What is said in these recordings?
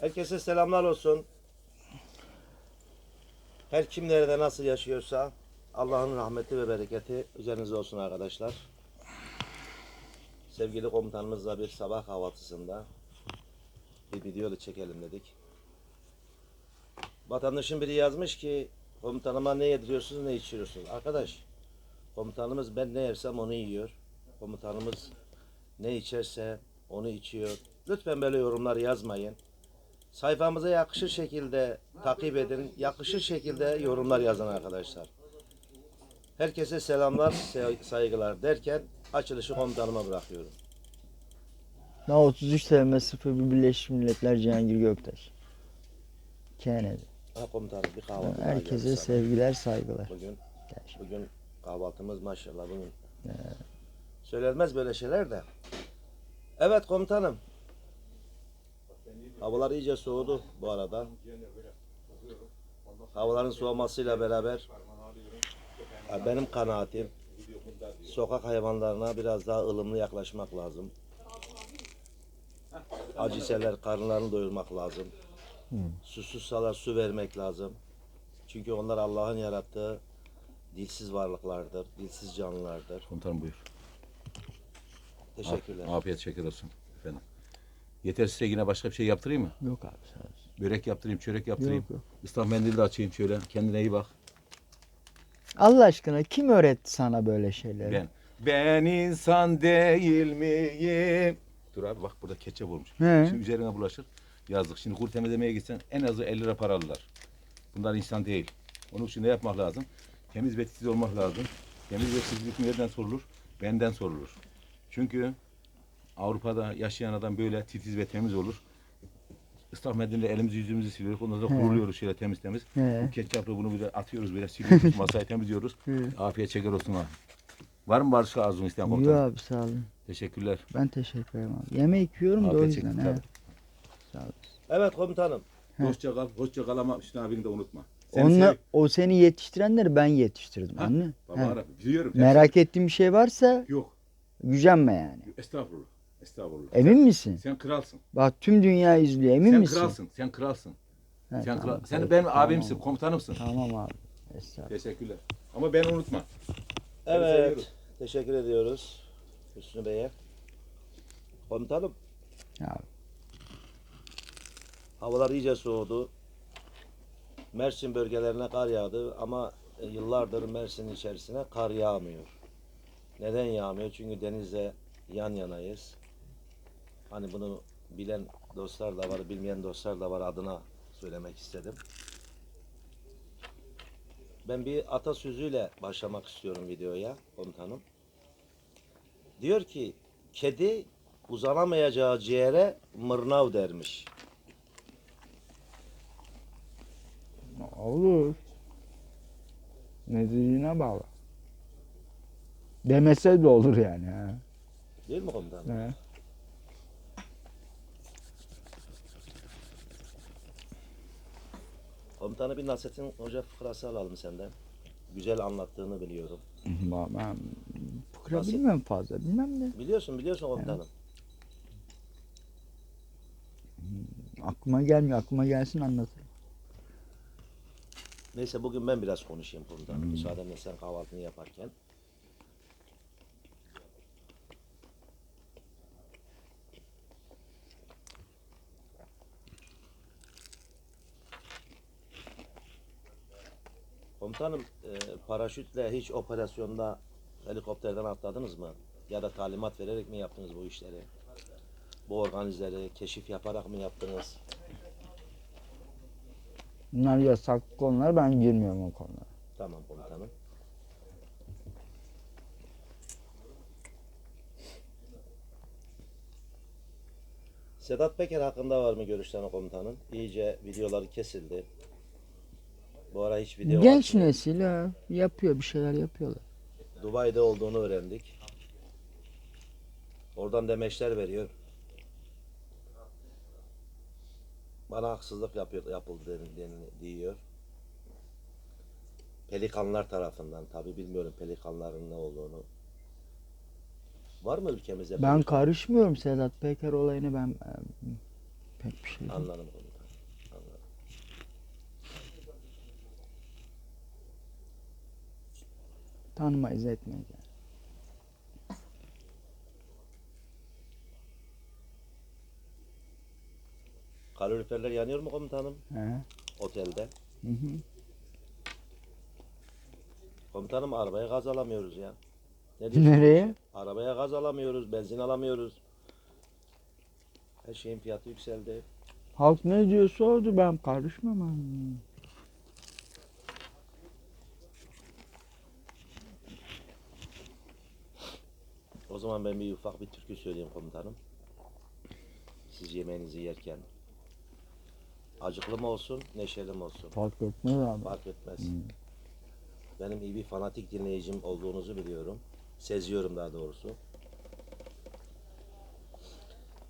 Herkese selamlar olsun. Her kim nerede nasıl yaşıyorsa Allah'ın rahmeti ve bereketi üzerinize olsun arkadaşlar. Sevgili komutanımızla bir sabah kahvaltısında bir video çekelim dedik. Vatandaşın biri yazmış ki komutanıma ne yediriyorsunuz ne içiriyorsunuz? Arkadaş komutanımız ben ne yersem onu yiyor. Komutanımız ne içerse onu içiyor. Lütfen böyle yorumlar yazmayın. Sayfamıza yakışır şekilde takip edin. Yakışır şekilde yorumlar yazın arkadaşlar. Herkese selamlar, se- saygılar derken açılışı komutanıma bırakıyorum. Na 33 sevme 01 Birleşmiş Milletler Cihangir Göktaş. Kennedy. Ha komutanım bir kahvaltı Herkese sevgiler, saygılar. Bugün bugün kahvaltımız maşallah bugün. Söylenmez böyle şeyler de. Evet komutanım. Havalar iyice soğudu bu arada. Havaların soğumasıyla beraber ya benim kanaatim sokak hayvanlarına biraz daha ılımlı yaklaşmak lazım. Acıseler karınlarını doyurmak lazım. Susuzsalar su vermek lazım. Çünkü onlar Allah'ın yarattığı dilsiz varlıklardır, dilsiz canlılardır. Komutanım buyur. Teşekkürler. Afiyet şeker olsun efendim. Yeter size yine başka bir şey yaptırayım mı? Yok abi sağ. Börek yaptırayım, çörek yaptırayım. Yok yok. Islak mendil de açayım şöyle. Kendine iyi bak. Allah aşkına kim öğretti sana böyle şeyleri? Ben. Ben insan değil miyim? Dur abi bak burada ketçap olmuş. He. Şimdi üzerine bulaşır. Yazdık. Şimdi kuru temizlemeye gitsen en azı 50 lira para alırlar. Bunlar insan değil. Onun için ne yapmak lazım? Temiz ve titiz olmak lazım. Temiz ve titizlik nereden sorulur? Benden sorulur. Çünkü Avrupa'da yaşayan adam böyle titiz ve temiz olur. Islak mendille elimizi yüzümüzü siliyoruz. Ondan sonra He. kuruluyoruz şöyle temiz temiz. He. Bu ketçapla bunu böyle atıyoruz böyle siliyoruz. masayı temizliyoruz. He. Afiyet şeker olsun ha. Var mı başka arzun isteyen Yok komutanım? abi sağ olun. Teşekkürler. Ben teşekkür ederim abi. Yemek yiyorum da o Afiyet yüzden. şeker. he. tabii. Sağ ol. Evet komutanım. He. Hoşça kal, hoşça kal ama Hüsnü abini de unutma. Seni Onunla, sev- o seni yetiştirenleri ben yetiştirdim Ha, anne. Baba He. ara, biliyorum. Merak ettiğin bir şey varsa Yok, gücenme yani. estağfurullah. Estağfurullah. Emin misin? Sen kralsın. Bak tüm dünya izliyor. Emin sen misin? kralsın. Sen kralsın. He, sen tamam, kral. Sen peki, benim tamam abimsin, abi. komutanımsın. Tamam abi. Estağfurullah. Teşekkürler. Ama beni unutma. Seni Evet. seviyoruz. Teşekkür ediyoruz Hüsnü Bey'e. Komutanım Ya, havalar iyice soğudu. Mersin bölgelerine kar yağdı ama e, yıllardır Mersin içerisine kar yağmıyor. Neden yağmıyor? Çünkü denizle yan yanayız. Hani bunu bilen dostlar da var, bilmeyen dostlar da var adına söylemek istedim. Ben bir atasözüyle başlamak istiyorum videoya komutanım. Diyor ki kedi uzanamayacağı ciğere mırnav dermiş. Olur. Ne dediğine bağlı. Demese de olur yani. Ha. Değil mi komutanım? He. Komutanı bir Nasrettin Hoca fıkrası alalım senden. Güzel anlattığını biliyorum. Ben, ben fıkra Nasıl? bilmem fazla. Bilmem de. Biliyorsun biliyorsun komutanım. Aklıma gelmiyor. Aklıma gelsin anlatırım. Neyse bugün ben biraz konuşayım komutanım. Müsaadenle sen kahvaltını yaparken. Komutanım e, paraşütle hiç operasyonda helikopterden atladınız mı? Ya da talimat vererek mi yaptınız bu işleri? Bu organizeleri keşif yaparak mı yaptınız? Bunlar yasak konular. Ben girmiyorum o konulara. Tamam komutanım. Sedat Peker hakkında var mı görüşlerin komutanım? İyice videoları kesildi. Bu ara hiç video Genç atmıyor. nesil ha, yapıyor bir şeyler yapıyorlar. Dubai'de olduğunu öğrendik. Oradan demeçler veriyor. Bana haksızlık yapıyor, yapıldı diyor. Pelikanlar tarafından tabi bilmiyorum pelikanların ne olduğunu. Var mı ülkemizde? Ben pelikan? karışmıyorum Sedat Peker olayını ben e, Pek bir şey. Anladım. Tanımayız etmeyiz. yani. Kaloriferler yanıyor mu komutanım He. otelde? Hı hı. Komutanım arabaya gaz alamıyoruz ya. Ne diyorsun? Nereye? Arabaya gaz alamıyoruz, benzin alamıyoruz. Her şeyin fiyatı yükseldi. Halk ne diyorsa oldu ben karışmam. abi. Zaman ben bir ufak bir türkü söyleyeyim komutanım. Siz yemeğinizi yerken. Acıklı mı olsun, neşeli mi olsun? Fark etmez abi. Fark etmez. Benim iyi bir fanatik dinleyicim olduğunuzu biliyorum. Seziyorum daha doğrusu.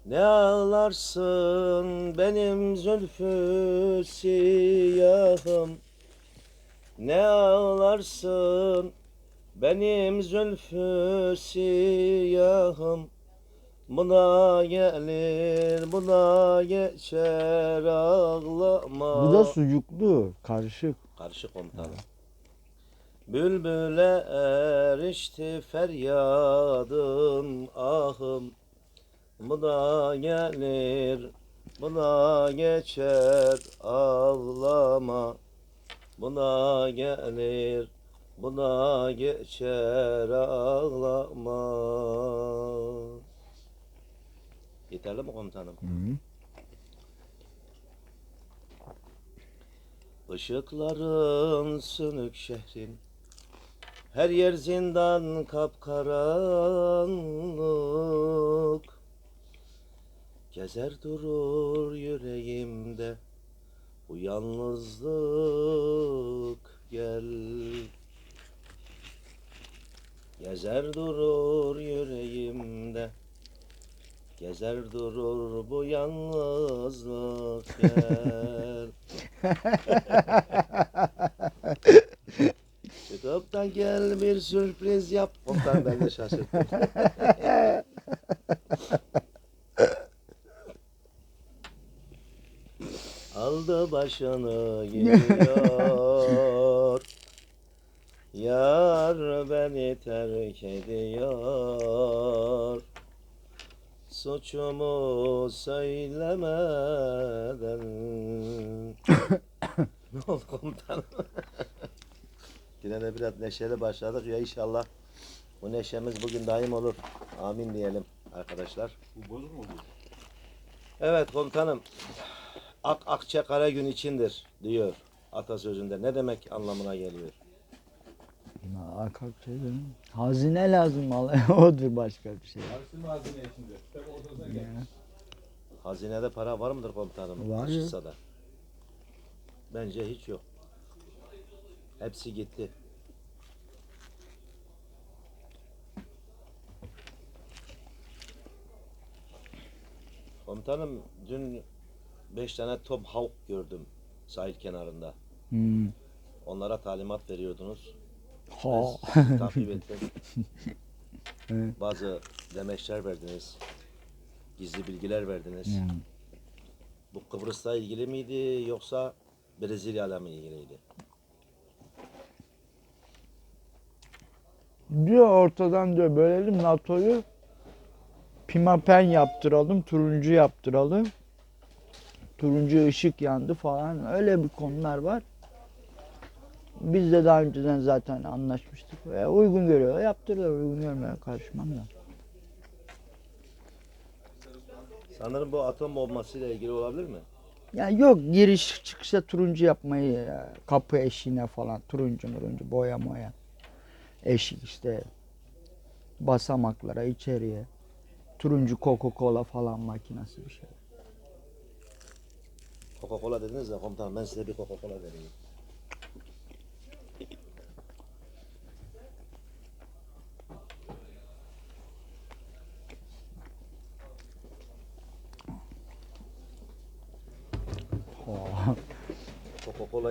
Ne ağlarsın benim zülfü siyahım Ne ağlarsın benim zülfü siyahım Buna gelir buna geçer ağlama Bu da sucuklu, karışık. Karışık komutanım. Bülbüle erişti feryadın ahım. Bu da gelir, bu da geçer ağlama. Bu da gelir, bu da geçer ağlama. Yeterli mi komutanım? Hı -hı. Işıkların sönük şehrin Her yer zindan kapkaranlık Gezer durur yüreğimde Bu yalnızlık gel Gezer durur yüreğimde Gezer durur bu yalnızlık gel Çıkıp da gel bir sürpriz yap. Komutan ben de şaşırttım. Aldı başını gidiyor. Yar beni terk ediyor. Suçumu söylemeden. ne oldu komutanım? Yine de biraz neşeli başladık ya inşallah bu neşemiz bugün daim olur. Amin diyelim arkadaşlar. Bu bozuk mu bu? Evet komutanım. Ak akçe kara gün içindir diyor atasözünde. Ne demek anlamına geliyor? Arka şey benim. Hazine lazım vallahi odur başka bir şey. Karıştırma malzeme içinde. Tabii odasına gel. Ya. Hazinede para var mıdır komutanım? Var ya. Taşınsa da. Bence hiç yok. Hepsi gitti. Komutanım dün beş tane top havk gördüm sahil kenarında. Hmm. Onlara talimat veriyordunuz. Ha. Takip ettim. Evet. Bazı demeçler verdiniz. Gizli bilgiler verdiniz. Yani. Bu Kıbrıs'la ilgili miydi yoksa Brezilya'yla mı ilgiliydi? Diyor ortadan diyor bölelim NATO'yu. Pimapen yaptıralım, turuncu yaptıralım. Turuncu ışık yandı falan. Öyle bir konular var. Biz de daha önceden zaten anlaşmıştık. E, uygun görüyorlar, yaptırırlar. Uygun görmüyor, karışmam da. Sanırım bu atom bombasıyla ilgili olabilir mi? Yani yok giriş çıkışta turuncu yapmayı e, kapı eşiğine falan turuncu muruncu boya moya eşik işte basamaklara içeriye turuncu Coca-Cola falan makinesi bir şey. Coca-Cola dediniz ya komutanım ben size bir Coca-Cola vereyim.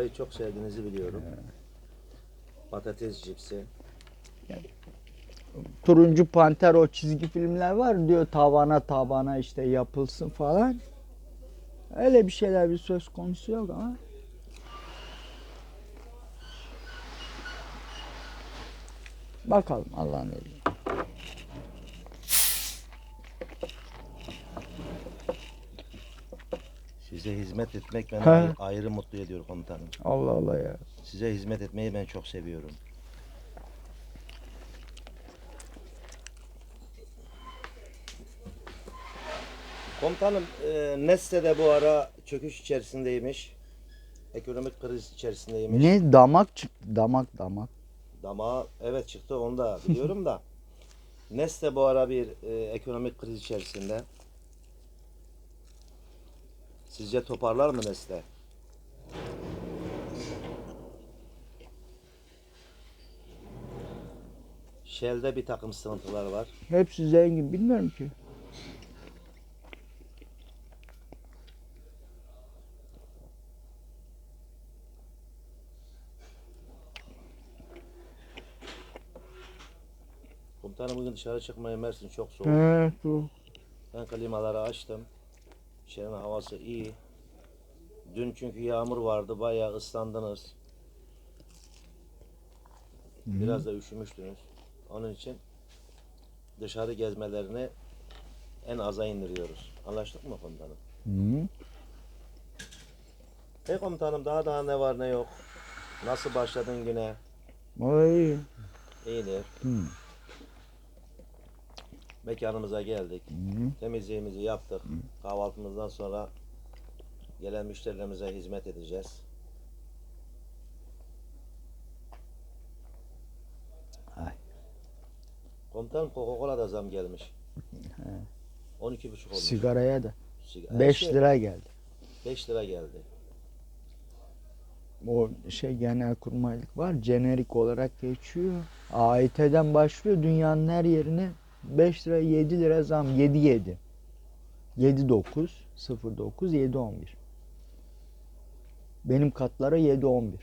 Coca-Cola'yı çok sevdiğinizi biliyorum. Patates cipsi. turuncu panter o çizgi filmler var diyor tavana tavana işte yapılsın falan. Öyle bir şeyler bir söz konusu yok ama. Bakalım Allah'ın izniyle. Size hizmet etmek beni He. ayrı, mutlu ediyor komutanım. Allah Allah ya. Size hizmet etmeyi ben çok seviyorum. Komutanım, e, Nesle de bu ara çöküş içerisindeymiş. Ekonomik kriz içerisindeymiş. Ne damak çıktı damak damak. Damağı evet çıktı onu da biliyorum da. Nesle bu ara bir e, ekonomik kriz içerisinde. Sizce toparlar mı Nesle? Shell'de bir takım sıkıntılar var. Hepsi zengin bilmiyorum ki. Komutanım bugün dışarı çıkmaya Mersin çok soğuk. Evet bu. Ben klimaları açtım. İçerinin havası iyi. Dün çünkü yağmur vardı. Bayağı ıslandınız. Biraz da üşümüştünüz. Onun için dışarı gezmelerini en aza indiriyoruz. Anlaştık mı komutanım? Hı. Peki komutanım daha daha ne var ne yok? Nasıl başladın güne? İyi. İyidir. Hı. Mekanımıza geldik. Hı. Temizliğimizi yaptık. Kahvaltımızdan sonra gelen müşterilerimize hizmet edeceğiz. Ay. Komutanım Coca-Cola da zam gelmiş. 12,5 olmuş. Sigaraya da. Sigara- 5 şey, lira geldi. 5 lira geldi. O şey genel kurmaylık var. Jenerik olarak geçiyor. AİT'den başlıyor dünyanın her yerine 5 lira 7 lira zam 7 7. 7 9 0 9 7 11. Benim katlara 7 11.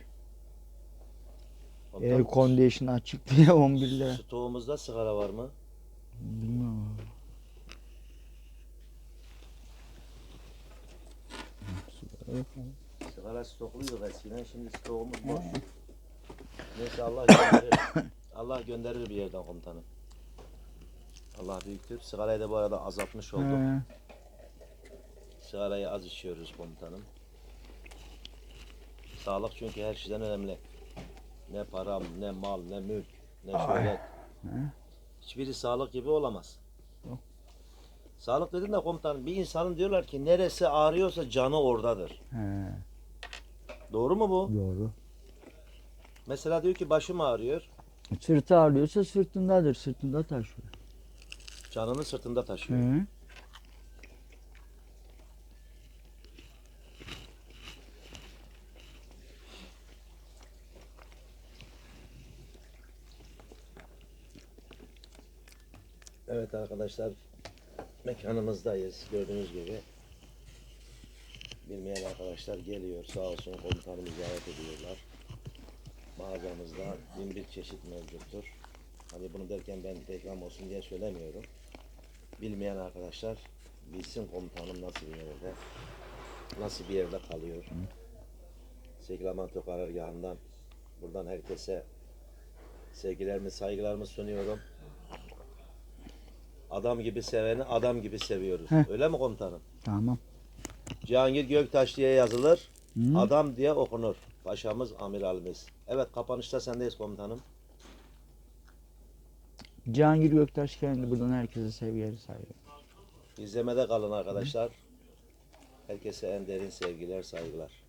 Komutanım, Air condition açık diye 11 lira. Stoğumuzda sigara var mı? Bilmem. Sigara stokluyduk eskiden. Şimdi stoğumuz boş. Neyse Allah gönderir. Allah gönderir bir yerden komutanım. Allah büyüktür. Sigarayı da bu arada azaltmış olduk. He. Sigarayı az içiyoruz komutanım. Sağlık çünkü her şeyden önemli. Ne param, ne mal, ne mülk, ne Ay. şöhret. He. Hiçbiri sağlık gibi olamaz. Yok. Sağlık dedim de komutanım bir insanın diyorlar ki neresi ağrıyorsa canı oradadır. He. Doğru mu bu? Doğru. Mesela diyor ki başım ağrıyor. Sırtı ağrıyorsa sırtındadır. Sırtında taşıyor. Canını sırtında taşıyor. Hı. Evet arkadaşlar mekanımızdayız gördüğünüz gibi. Bilmeyen arkadaşlar geliyor sağ olsun komutanımız ziyaret ediyorlar. Mağazamızda bin bir çeşit mevcuttur. Hani bunu derken ben reklam olsun diye söylemiyorum. Bilmeyen arkadaşlar bilsin komutanım nasıl bir yerde, nasıl bir yerde kalıyor. Seklamento karargahından buradan herkese sevgilerimi, saygılarımı sunuyorum. Adam gibi seveni adam gibi seviyoruz. Heh. Öyle mi komutanım? Tamam. Cihangir Göktaş diye yazılır. Hı. Adam diye okunur. Paşamız, amiralimiz. Evet kapanışta sendeyiz komutanım. Cihangir Göktaş kendi buradan herkese sevgileri saygı. İzlemede kalın arkadaşlar. Herkese en derin sevgiler, saygılar.